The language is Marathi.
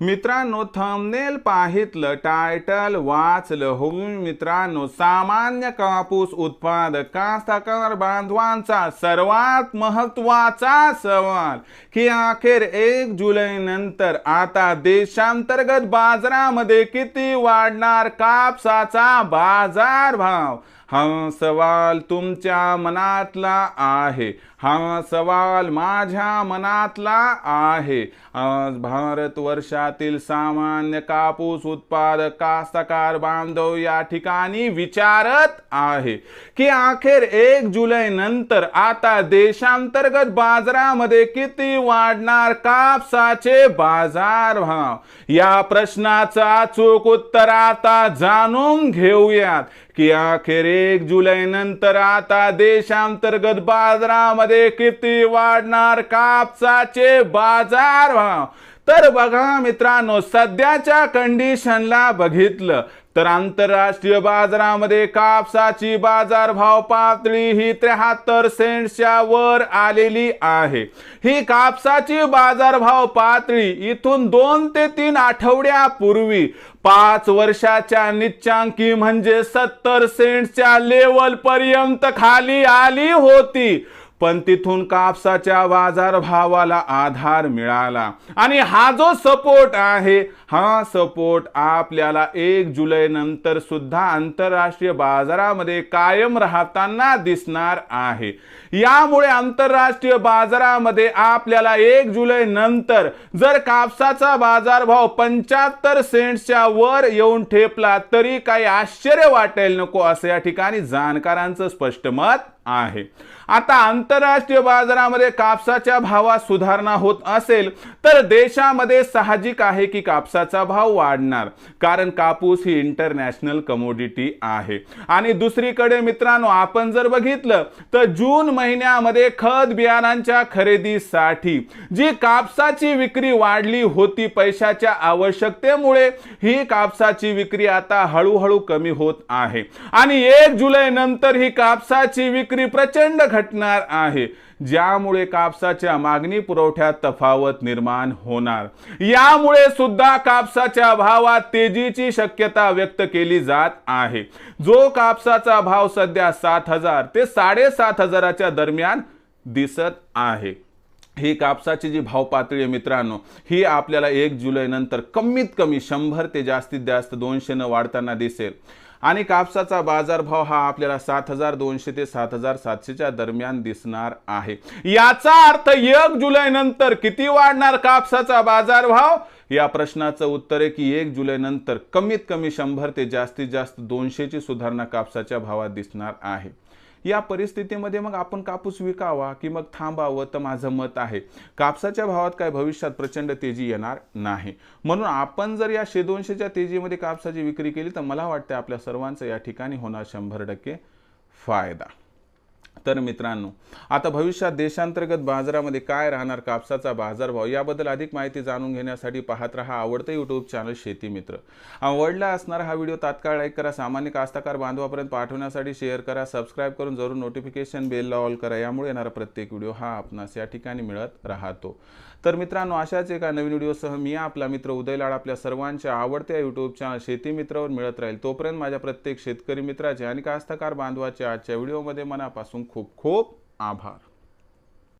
मित्रांनो थंबनेल पाहितलं टायटल वाचलं हो मित्रांनो सामान्य कापूस उत्पादक कास्तकार बांधवांचा सर्वात महत्त्वाचा सवाल की अखेर एक जुलै नंतर आता देशांतर्गत बाजारामध्ये किती वाढणार कापसाचा बाजार भाव हा सवाल तुमच्या मनातला आहे. हा सवाल माझ्या मनातला आहे. आज भारत वर्षातील सामान्य कापूस उत्पादक कास्तकार बांधव या ठिकाणी विचारत आहे की अखेर एक जुलै नंतर आता देशांतर्गत बाजारामध्ये किती वाढणार कापसाचे बाजार भाव? या प्रश्नाचा अचूक उत्तर आता जाणून घेऊयात. की अखेर एक जुलै नंतर आता देशांतर्गत बाजारामध्ये किती वाढणार कापसाचे बाजार भाव? तर बघा मित्रांनो सध्याच्या कंडिशनला बघितलं तर आंतरराष्ट्रीय बाजारामध्ये कापसाची बाजारभाव पातळी ही त्र्याहत्तर सेंटच्या वर आलेली आहे. ही कापसाची बाजारभाव पातळी इथून दोन ते तीन आठवड्यापूर्वी पाच वर्षाच्या निच्चांकी म्हणजे सत्तर सेंटच्या लेवल पर्यंत खाली आली होती. पण तिथून कापसाच्या बाजारभावाला आधार मिळाला. आणि हा जो सपोर्ट आहे हा सपोर्ट आपल्याला एक जुलै नंतर सुद्धा आंतरराष्ट्रीय बाजारामध्ये कायम राहताना दिसणार आहे. यामुळे आंतरराष्ट्रीय बाजारामध्ये आपल्याला एक जुलै नंतर जर कापसाचा बाजारभाव पंच्याहत्तर सेंट्सच्या वर येऊन ठेपला तरी काही आश्चर्य वाटेल नको असं या ठिकाणी जाणकारांचं स्पष्ट मत आहे. आता आंतरराष्ट्रीय बाजारामध्ये कापसाच्या भावात सुधारणा होत असेल तर देशामध्ये साहजिक आहे की कापसाचा भाव वाढणार कारण कापूस ही इंटरनॅशनल कमोडिटी आहे. आणि दुसरीकडे मित्रांनो आपण जर बघितलं तर जून महिन्यामध्ये खत बियाणांच्या खरेदीसाठी जी कापसाची विक्री वाढली होती पैशाच्या आवश्यकतेमुळे ही कापसाची विक्री आता हळूहळू कमी होत आहे. आणि एक जुलै नंतर ही कापसाची विक्री प्रचंड घटणार आहे ज्यामुळे कापसाच्या मागणी पुरवठ्यात तफावत निर्माण होणार. यामुळे सुद्धा कापसाच्या भावात तेजीची शक्यता व्यक्त केली जात आहे. जो कापसाचा भाव सध्या सात हजार ते साडेसात हजाराच्या दरम्यान दिसत आहे. ही कापसाची जी भाव पातळी आहे मित्रांनो ही आपल्याला एक जुलै नंतर कमीत कमी शंभर ते जास्तीत जास्त दोनशे न वाढताना दिसेल. आणि कापसाचा बाजारभाव हा आपल्याला सात हजार दोनशे ते सात हजार सातशेच्या दरम्यान दिसणार आहे. याचा अर्थ एक जुलै नंतर किती वाढणार कापसाचा बाजारभाव? या प्रश्नाचं उत्तर आहे की एक जुलै नंतर कमीत कमी शंभर ते जास्तीत जास्त दोनशेची सुधारणा कापसाच्या भावात दिसणार आहे. या परिस्थितीमध्ये मग आपण कापूस विकावा की मग थांबावं तर माझं मत आहे. कापसाच्या भावात काय भविष्यात प्रचंड तेजी येणार नाही. म्हणून आपण जर या शे दोनशेच्या तेजीमध्ये कापसाची विक्री केली तर मला वाटतं आपल्या सर्वांचं या ठिकाणी होणार शंभर टक्के फायदा. तर मित्रांनो आता भविष्यात देशांतर्गत बाजारामध्ये काय राहणार कापसाचा बाजारभाव याबद्दल अधिक माहिती जाणून घेण्यासाठी पाहत रहा आवडतं यूट्यूब चॅनल शेती मित्र. आवडला असणारा हा व्हिडिओ तात्काळ लाईक करा सामान्य कास्तकार बांधवापर्यंत पाठवण्यासाठी शेअर करा सबस्क्राईब करून जरूर नोटिफिकेशन बेलला ऑल करा यामुळे येणारा प्रत्येक व्हिडिओ हा आपणास या ठिकाणी मिळत राहतो. तर मित्रांनो अशाच एका नवीन व्हिडिओसह मी आपला मित्र उदय लाड आपल्या सर्वांच्या आवडत्या यूट्यूब चॅनल शेती मित्रावर मिळत राहील. तोपर्यंत माझ्या प्रत्येक शेतकरी मित्राचे आणि कास्तकार बांधवाचे आजच्या व्हिडिओमध्ये मनापासून खूप खूप आभार